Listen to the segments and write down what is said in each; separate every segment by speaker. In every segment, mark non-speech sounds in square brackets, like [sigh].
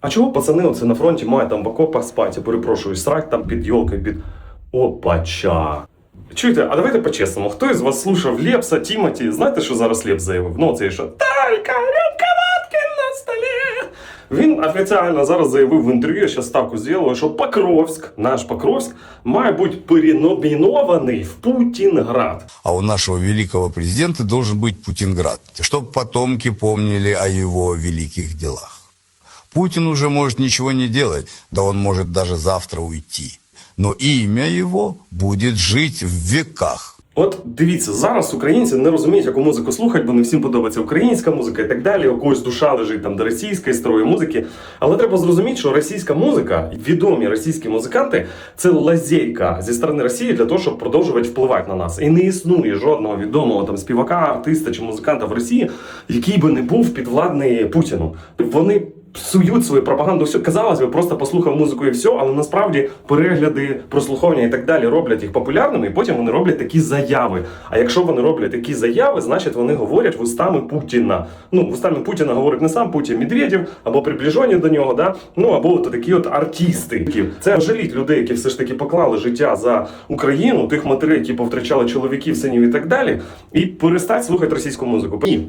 Speaker 1: А чого пацани оце на фронті мають там в окопах спати, я перепрошую, срать там під йолкою, під опача. Чуєте, а давайте по-чесному, хто із вас слушав Лепса, Тімоті? Знаєте, що зараз Лепс заявив? Ну, це що Талька, рюмка водки на столі. Він офіційно зараз заявив в інтерв'ю, я ще ставку зробив, що Покровськ, наш Покровськ, має бути переномінований в Путінград.
Speaker 2: А у нашего великого президента должен быть Путинград, чтобы потомки помнили о его великих делах. Путин уже может ничего не делать, да он может даже завтра уйти. Но имя его будет жить в веках.
Speaker 1: От дивіться, зараз українці не розуміють, яку музику слухати, бо не всім подобається українська музика і так далі. У когось душа лежить там до російської старої музики. Але треба зрозуміти, що російська музика, відомі російські музиканти, це лазейка зі сторони Росії для того, щоб продовжувати впливати на нас. І не існує жодного відомого там співака, артиста чи музиканта в Росії, який би не був підвладний Путіну. Вони псують свою пропаганду. Все казалось би, просто послухав музику і все, але насправді перегляди, прослуховування і так далі роблять їх популярними, і потім вони роблять такі заяви. А якщо вони роблять такі заяви, значить вони говорять вустами Путіна. Ну, вустами Путіна говорить не сам Путін Медведєв або приближені до нього, да? ну або от такі от артисти. Це жаліть людей, які все ж таки поклали життя за Україну, тих матерей, які повтрачали чоловіків, синів і так далі, і перестать слухати російську музику. Ні.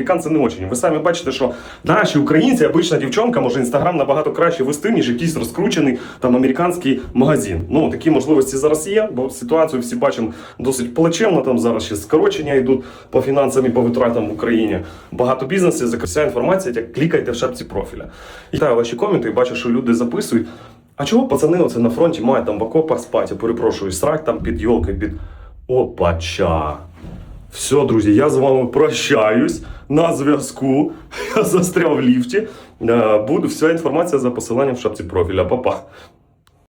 Speaker 1: американці не очень. Ви самі бачите, що наші українці, обична дівчонка, може інстаграм набагато краще вести, ніж якийсь розкручений там американський магазин. Ну такі можливості зараз є, бо ситуацію всі бачимо досить плачевно. Там зараз ще скорочення йдуть по фінансам і по витратам в Україні. Багато бізнесів, за вся інформація, як клікайте в шапці профіля. І читаю ваші коменти і бачу, що люди записують. А чого пацани оце на фронті мають там в окопах спати? Перепрошую, срать там під йолкою, під опача. Все, друзі, я з вами прощаюсь на зв'язку. [laughs] Я застряв в ліфті. Е, Буду вся інформація за посиланням в шапці профіля. Па-па.